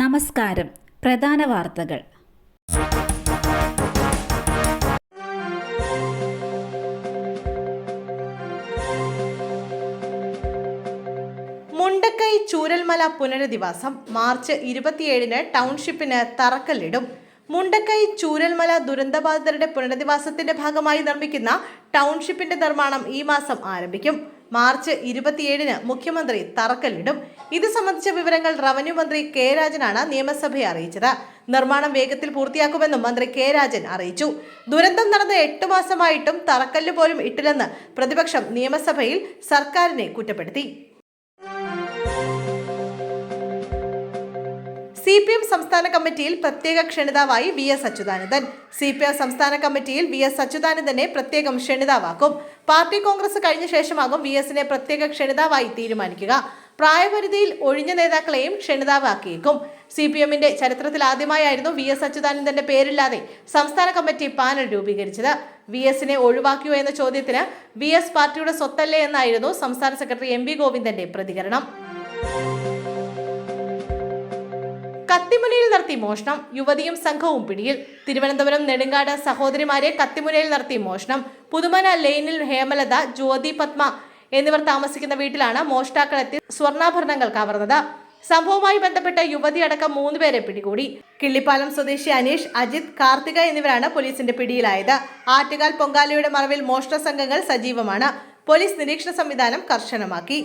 നമസ്കാരം. പ്രധാന വാർത്തകൾ. മുണ്ടക്കൈ ചൂരൽമല പുനരധിവാസം മാർച്ച് ഇരുപത്തിയേഴിന് ടൗൺഷിപ്പിന് തറക്കല്ലിടും. മുണ്ടക്കൈ ചൂരൽമല ദുരന്തബാധിതരുടെ പുനരധിവാസത്തിന്റെ ഭാഗമായി നിർമ്മിക്കുന്ന ടൗൺഷിപ്പിന്റെ നിർമ്മാണം ഈ മാസം ആരംഭിക്കും. മാർച്ച് ഇരുപത്തിയേഴിന് മുഖ്യമന്ത്രി തറക്കല്ലിടും. ഇത് സംബന്ധിച്ച വിവരങ്ങൾ റവന്യൂ മന്ത്രി കെ രാജനാണ് നിയമസഭയെ അറിയിച്ചത്. നിർമ്മാണം വേഗത്തിൽ പൂർത്തിയാക്കുമെന്നും മന്ത്രി കെ രാജൻ അറിയിച്ചു. ദുരന്തം നടന്ന് എട്ട് മാസമായിട്ടും തറക്കല്ല് പോലും ഇട്ടില്ലെന്ന് പ്രതിപക്ഷം നിയമസഭയിൽ സർക്കാരിനെ കുറ്റപ്പെടുത്തി. സി പി എം സംസ്ഥാന കമ്മിറ്റിയിൽ പ്രത്യേക ക്ഷണിതാവായി V S Achuthanandan. C P M സംസ്ഥാന കമ്മിറ്റിയിൽ വി എസ് അച്യുതാനന്ദനെ പ്രത്യേകം ക്ഷണിതാവാക്കും. പാർട്ടി കോൺഗ്രസ് കഴിഞ്ഞ ശേഷമാകും വി എസിനെ പ്രത്യേക ക്ഷണിതാവായി തീരുമാനിക്കുക. പ്രായപരിധിയിൽ ഒഴിഞ്ഞ നേതാക്കളെയും ക്ഷണിതാവാക്കിയേക്കും. സി പി എമ്മിന്റെ ചരിത്രത്തിൽ ആദ്യമായായിരുന്നു വി എസ് അച്യുതാനന്ദന്റെ പേരില്ലാതെ സംസ്ഥാന കമ്മിറ്റി പാനൽ രൂപീകരിച്ചത്. വി എസിനെ ഒഴിവാക്കിയോ എന്ന ചോദ്യത്തിന് വി എസ് പാർട്ടിയുടെ സ്വത്തല്ലേ എന്നായിരുന്നു സംസ്ഥാന സെക്രട്ടറി എം വി ഗോവിന്ദന്റെ പ്രതികരണം. കത്തിമുനയിൽ നടത്തി മോഷണം യുവതിയും സംഘവും പിടിയിൽ. തിരുവനന്തപുരം നെടുങ്കാട് സഹോദരിമാരെ കത്തിമുനയിൽ നടത്തി മോഷണം പുതുമന ലൈനിൽ ഹേമലത ജ്യോതി പത്മ എന്നിവർ താമസിക്കുന്ന വീട്ടിലാണ് മോഷ്ടാക്കളെത്തി സ്വർണാഭരണങ്ങൾ കവർന്നത്. സംഭവവുമായി ബന്ധപ്പെട്ട യുവതി അടക്കം മൂന്നുപേരെ പിടികൂടി. കിള്ളിപ്പാലം സ്വദേശി അനീഷ് അജിത് കാർത്തിക എന്നിവരാണ് പോലീസിന്റെ പിടിയിലായത്. ആറ്റുകാൽ പൊങ്കാലയുടെ മറവിൽ മോഷണ സംഘങ്ങൾ സജീവമാണ്. പോലീസ് നിരീക്ഷണ സംവിധാനം കർശനമാക്കി.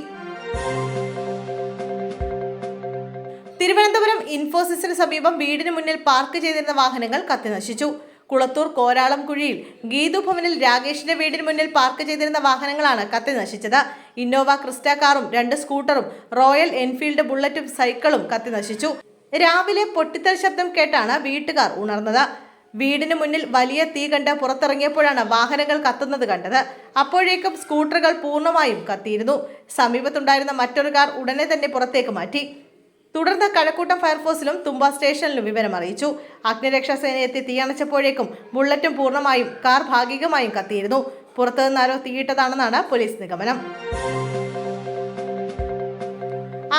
തിരുവനന്തപുരം ഇൻഫോസിസിന് സമീപം വീടിന് മുന്നിൽ പാർക്ക് ചെയ്തിരുന്ന വാഹനങ്ങൾ കത്തിനശിച്ചു. കുളത്തൂർ കോരാളം കുഴിയിൽ ഗീതു ഭവനിൽ രാകേഷിന്റെ വീടിന് മുന്നിൽ പാർക്ക് ചെയ്തിരുന്ന വാഹനങ്ങളാണ് കത്തി നശിച്ചത് ഇന്നോവ ക്രിസ്റ്റ കാറും രണ്ട് സ്കൂട്ടറും റോയൽ എൻഫീൽഡ് ബുള്ളറ്റും സൈക്കിളും കത്തി നശിച്ചു രാവിലെ പൊട്ടിത്തെറി ശബ്ദം കേട്ടാണ് വീട്ടുകാർ ഉണർന്നത്. വീടിന് മുന്നിൽ വലിയ തീ കണ്ട് പുറത്തിറങ്ങിയപ്പോഴാണ് വാഹനങ്ങൾ കത്തുന്നത് കണ്ടത്. അപ്പോഴേക്കും സ്കൂട്ടറുകൾ പൂർണമായും കത്തിയിരുന്നു. സമീപത്തുണ്ടായിരുന്ന മറ്റൊരു കാർ ഉടനെ തന്നെ പുറത്തേക്ക് മാറ്റി. തുടർന്ന് കഴക്കൂട്ടം ഫയർഫോഴ്സിലും തുമ്പ സ്റ്റേഷനിലും വിവരം അറിയിച്ചു. അഗ്നിരക്ഷാസേന എത്തി തീയണച്ചപ്പോഴേക്കും ബുള്ളറ്റും പൂർണമായും കാർ ഭാഗികമായും കത്തിയിരുന്നു. പുറത്തുനിന്നാരോ തീയിട്ടതാണെന്നാണ് പോലീസ് നിഗമനം.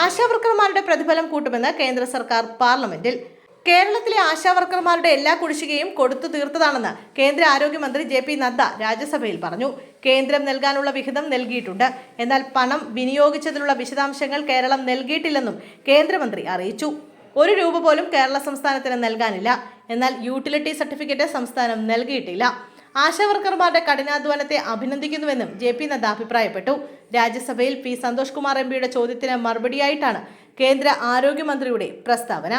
ആശാവർക്കർമാരുടെ പ്രതിഫലം കൂട്ടുമെന്ന് കേന്ദ്ര സർക്കാർ പാർലമെന്റിൽ. കേരളത്തിലെ ആശാവർക്കർമാരുടെ എല്ലാ കുടിശ്ശികയും കൊടുത്തു തീർത്തതാണെന്ന് കേന്ദ്ര ആരോഗ്യമന്ത്രി ജെ പി നദ്ദ രാജ്യസഭയിൽ പറഞ്ഞു. കേന്ദ്രം നൽകാനുള്ള വിഹിതം നൽകിയിട്ടുണ്ട്. എന്നാൽ പണം വിനിയോഗിച്ചതിനുള്ള വിശദാംശങ്ങൾ കേരളം നൽകിയിട്ടില്ലെന്നും കേന്ദ്രമന്ത്രി അറിയിച്ചു. ഒരു രൂപ പോലും കേരള സംസ്ഥാനത്തിന് നൽകാനില്ല. എന്നാൽ യൂട്ടിലിറ്റി സർട്ടിഫിക്കറ്റ് സംസ്ഥാനം നൽകിയിട്ടില്ല. ആശാവർക്കർമാരുടെ കഠിനാധ്വാനത്തെ അഭിനന്ദിക്കുന്നുവെന്നും ജെ പി നദ്ദ അഭിപ്രായപ്പെട്ടു. രാജ്യസഭയിൽ പി സന്തോഷ് കുമാർ എം പിയുടെ ചോദ്യത്തിന് മറുപടിയായിട്ടാണ് കേന്ദ്ര ആരോഗ്യമന്ത്രിയുടെ പ്രസ്താവന.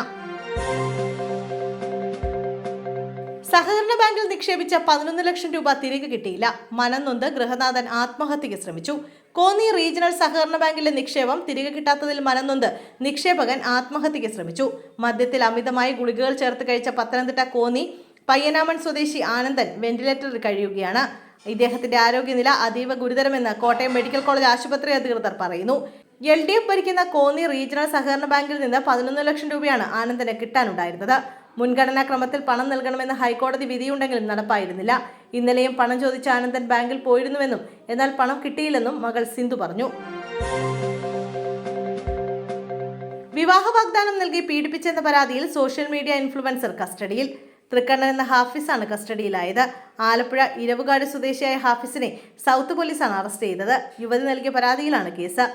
സഹകരണ ബാങ്കിൽ നിക്ഷേപിച്ച പതിനൊന്ന് ലക്ഷം രൂപ തിരികെ കിട്ടിയില്ല. മനംനൊന്ത് ഗൃഹനാഥൻ ആത്മഹത്യയ്ക്ക് ശ്രമിച്ചു. കോന്നി റീജിയണൽ സഹകരണ ബാങ്കിലെ നിക്ഷേപം തിരികെ കിട്ടാത്തതിൽ മനംനൊന്ത് നിക്ഷേപകൻ ആത്മഹത്യയ്ക്ക് ശ്രമിച്ചു. മദ്യത്തിൽ അമിതമായി ഗുളികകൾ ചേർത്ത് കഴിച്ച പത്തനംതിട്ട കോന്നി പയ്യനാമൺ സ്വദേശി ആനന്ദൻ വെന്റിലേറ്ററിൽ കഴിയുകയാണ്. ഇദ്ദേഹത്തിന്റെ ആരോഗ്യനില അതീവ ഗുരുതരമെന്ന് കോട്ടയം മെഡിക്കൽ കോളേജ് ആശുപത്രി അധികൃതർ പറയുന്നു. എൽ ഡി എഫ് ഭരിക്കുന്ന കോന്നി റീജിയണൽ സഹകരണ ബാങ്കിൽ നിന്ന് പതിനൊന്ന് ലക്ഷം രൂപയാണ് ആനന്ദനെ കിട്ടാനുണ്ടായിരുന്നത്. മുൻഗണനാ ക്രമത്തിൽ പണം നൽകണമെന്ന് ഹൈക്കോടതി വിധിയുണ്ടെങ്കിലും നടപ്പായിരുന്നില്ല. ഇന്നലെയും പണം ചോദിച്ച ആനന്ദൻ ബാങ്കിൽ പോയിരുന്നുവെന്നും എന്നാൽ പണം കിട്ടിയില്ലെന്നും മകൾ സിന്ധു പറഞ്ഞു. വിവാഹ വാഗ്ദാനം നൽകി പീഡിപ്പിച്ചെന്ന പരാതിയിൽ സോഷ്യൽ മീഡിയ ഇൻഫ്ലുവൻസർ കസ്റ്റഡിയിൽ. തൃക്കണ്ണൻ എന്ന ഹാഫിസാണ് കസ്റ്റഡിയിലായത്. ആലപ്പുഴ ഇരവുകാട് സ്വദേശിയായ ഹാഫിസിനെ സൗത്ത് പോലീസാണ് അറസ്റ്റ് ചെയ്തത്. യുവതി നൽകിയ പരാതിയിലാണ് കേസ്.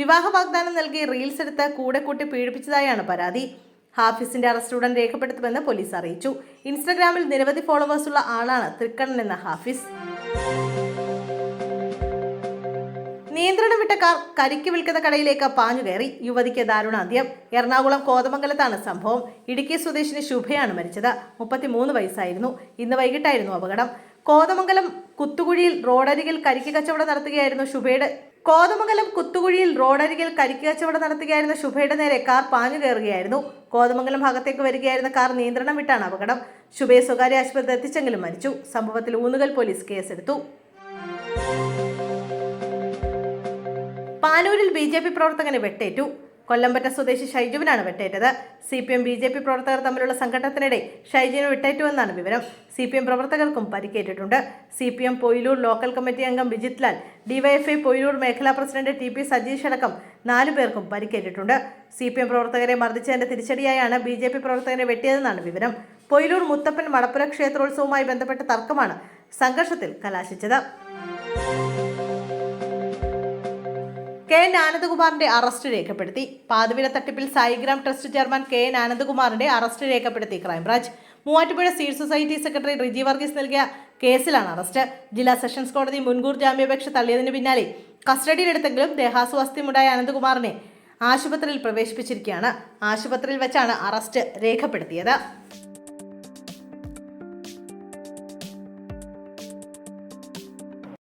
വിവാഹ വാഗ്ദാനം നൽകി റീൽസ് എടുത്ത് കൂടെ കൂട്ടി പീഡിപ്പിച്ചതായാണ് പരാതി. ഹാഫിസിന്റെ അറസ്റ്റ് ഉടൻ രേഖപ്പെടുത്തുമെന്ന് പോലീസ് അറിയിച്ചു. ഇൻസ്റ്റഗ്രാമിൽ നിരവധി ഫോളോവേഴ്സ് ഫോളോവേഴ്സുള്ള ആളാണ് തൃക്കണ്ണൻ എന്ന ഹാഫിസ്. നിയന്ത്രണം വിട്ട കാർ കരിക്ക് വിൽക്കുന്ന കടയിലേക്ക് പാഞ്ഞു കയറി. യുവതിക്ക് ദാരുണാന്ത്യം. എറണാകുളം കോതമംഗലത്താണ് സംഭവം. ഇടുക്കി സ്വദേശിനി ശുഭയാണ് മരിച്ചത്. മുപ്പത്തിമൂന്ന് വയസ്സായിരുന്നു. ഇന്ന് വൈകിട്ടായിരുന്നു അപകടം. കോതമംഗലം കുത്തുകുഴിയിൽ റോഡരികിൽ കരിക്ക് കച്ചവടം നടത്തുകയായിരുന്നു ശുഭയുടെ കോതമംഗലം കുത്തുകുഴിയിൽ റോഡരികിൽ കരിക്ക് കച്ചവടം നടത്തുകയായിരുന്ന ശുഭയുടെ നേരെ കാർ പാഞ്ഞു കയറുകയായിരുന്നു. കോതമംഗലം ഭാഗത്തേക്ക് വരികയായിരുന്ന കാർ നിയന്ത്രണം വിട്ടാണ് അപകടം. ശുഭയെ സ്വകാര്യ ആശുപത്രി എത്തിച്ചെങ്കിലും മരിച്ചു. സംഭവത്തിൽ ഊന്നുകൽ പോലീസ് കേസെടുത്തു. പാനൂരിൽ ബി ജെ പി പ്രവർത്തകന് വെട്ടേറ്റു. കൊല്ലമ്പറ്റ സ്വദേശി ഷൈജുവിനാണ് വെട്ടേറ്റത്. C P M B J P പ്രവർത്തകർ തമ്മിലുള്ള സംഘട്ടനത്തിനിടെ ഷൈജുവിന് വെട്ടേറ്റുവെന്നാണ് വിവരം. സി പി എം പ്രവർത്തകർക്കും പരിക്കേറ്റിട്ടുണ്ട്. C P M Poyilur local committee അംഗം വിജിത് ലാൽ ഡിവൈഎഫ്ഐ പൊയിലൂർ മേഖലാ പ്രസിഡന്റ് ടി പി സജീഷ് അടക്കം നാലു പേർക്കും പരിക്കേറ്റിട്ടുണ്ട്. സി പി എം പ്രവർത്തകരെ മർദ്ദിച്ചതിന്റെ തിരിച്ചടിയായാണ് ബി ജെ പി പ്രവർത്തകരെ വെട്ടിയതെന്നാണ് വിവരം. പൊയിലൂർ മുത്തപ്പൻ മടപ്പുര ക്ഷേത്രോത്സവവുമായി ബന്ധപ്പെട്ട തർക്കമാണ് സംഘർഷത്തിൽ കലാശിച്ചത്. കെ എൻ ആനന്ദകുമാറിന്റെ അറസ്റ്റ് രേഖപ്പെടുത്തി. പാതുവില തട്ടിപ്പിൽ Saigram trust chairman K N ആനന്ദകുമാറിന്റെ arrest രേഖപ്പെടുത്തി. Crime branch Muvattupuzha seed society secretary Riji Varghese നൽകിയ കേസിലാണ് അറസ്റ്റ്. ജില്ലാ സെഷൻസ് കോടതി മുൻകൂർ ജാമ്യാപേക്ഷ തള്ളിയതിന് പിന്നാലെ കസ്റ്റഡിയിലെടുത്തെങ്കിലും ദേഹാസ്വാസ്ഥ്യമുണ്ടായ അനന്തകുമാറിനെ ആശുപത്രിയിൽ പ്രവേശിപ്പിച്ചിരിക്കുകയാണ്. ആശുപത്രിയിൽ വെച്ചാണ് അറസ്റ്റ് രേഖപ്പെടുത്തിയത്.